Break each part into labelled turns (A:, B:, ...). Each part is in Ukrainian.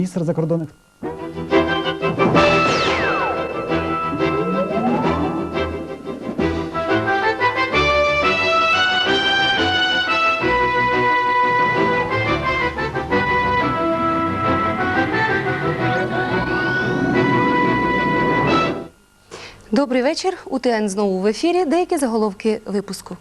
A: Міністр закордонних
B: Добрий вечір. УТН знову в ефірі. Деякі заголовки випуску.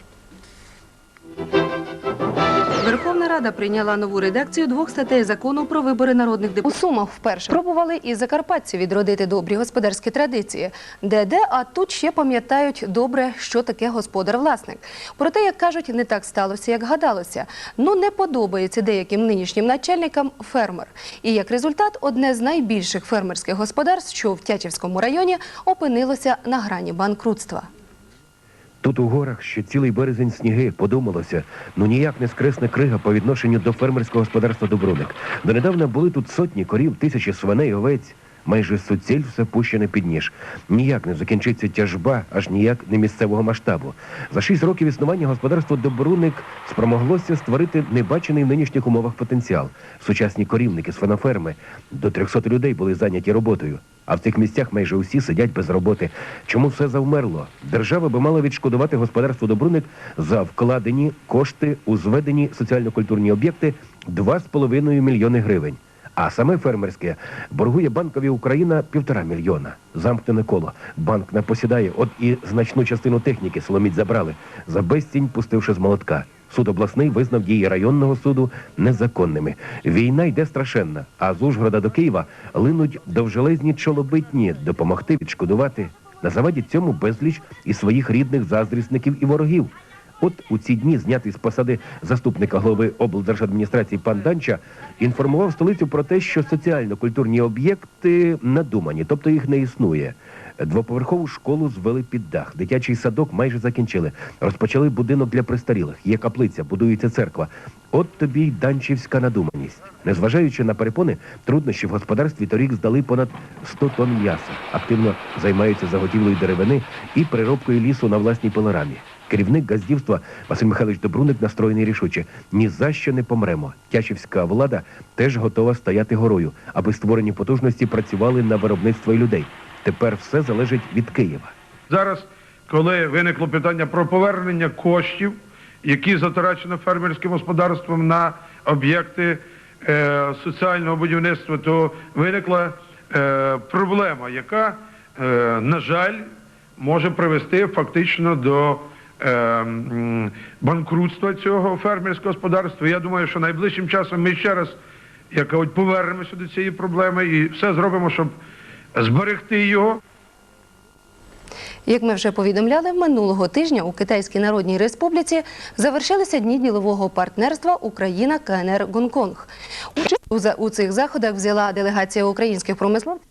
B: Рада прийняла нову редакцію двох статей закону про вибори народних депутатів. У Сумах вперше пробували і закарпатці відродити добрі господарські традиції. Де-де, а тут ще пам'ятають добре, що таке господар-власник. Проте, як кажуть, не так сталося, як гадалося. Ну, не подобається деяким нинішнім начальникам фермер. І як результат, одне з найбільших фермерських господарств, що в Тячівському районі, опинилося на грані банкрутства.
C: Тут у горах ще цілий березень сніги подумалося, ну ніяк не скресне крига по відношенню до фермерського господарства Добруник. Донедавна були тут сотні корів, тисячі свиней, овець. Майже суціль все пущене під ніж. Ніяк не закінчиться тяжба, аж ніяк не місцевого масштабу. За шість років існування господарство Добруник спромоглося створити небачений в нинішніх умовах потенціал. Сучасні корівники, свиноферми. До 300 людей були зайняті роботою. А в цих місцях майже усі сидять без роботи. Чому все завмерло? Держава би мала відшкодувати господарству Добруник за вкладені кошти у зведені соціально-культурні об'єкти 2,5 мільйони гривень. А саме фермерське боргує банкові Україна півтора мільйона. Замкнене коло. Банк не посідає, от і значну частину техніки Соломіть забрали, за безцінь пустивши з молотка. Суд обласний визнав дії районного суду незаконними. Війна йде страшенна, а з Ужгорода до Києва линуть довжелезні чолобитні допомогти відшкодувати. На заваді цьому безліч і своїх рідних заздрісників і ворогів. От у ці дні знятий з посади заступника голови облдержадміністрації пан Данча інформував столицю про те, що соціально-культурні об'єкти надумані, тобто їх не існує. Двоповерхову школу звели під дах, дитячий садок майже закінчили. Розпочали будинок для престарілих. Є каплиця, будується церква. От тобі й данчівська надуманість. Незважаючи на перепони, труднощі в господарстві торік здали понад 100 тонн м'яса. Активно займаються заготівлею деревини і переробкою лісу на власній пилорамі. Керівник газдівства Василь Михайлович Добруник настроєний рішуче. Ні за що не помремо. Тячівська влада теж готова стояти горою, аби створені потужності працювали на виробництво людей. Тепер все залежить від Києва.
D: Зараз, коли виникло питання про повернення коштів, які затрачено фермерським господарством на об'єкти е, соціального будівництва, то виникла е, проблема, яка, е, на жаль, може привести фактично до банкрутства цього фермерського господарства. Я думаю, що найближчим часом ми ще раз як кажуть, повернемося до цієї проблеми і все зробимо, щоб зберегти його.
B: Як ми вже повідомляли, минулого тижня у Китайській Народній Республіці завершилися дні ділового партнерства Україна КНР Гонконг. Участь у цих заходах взяла делегація українських промисловців.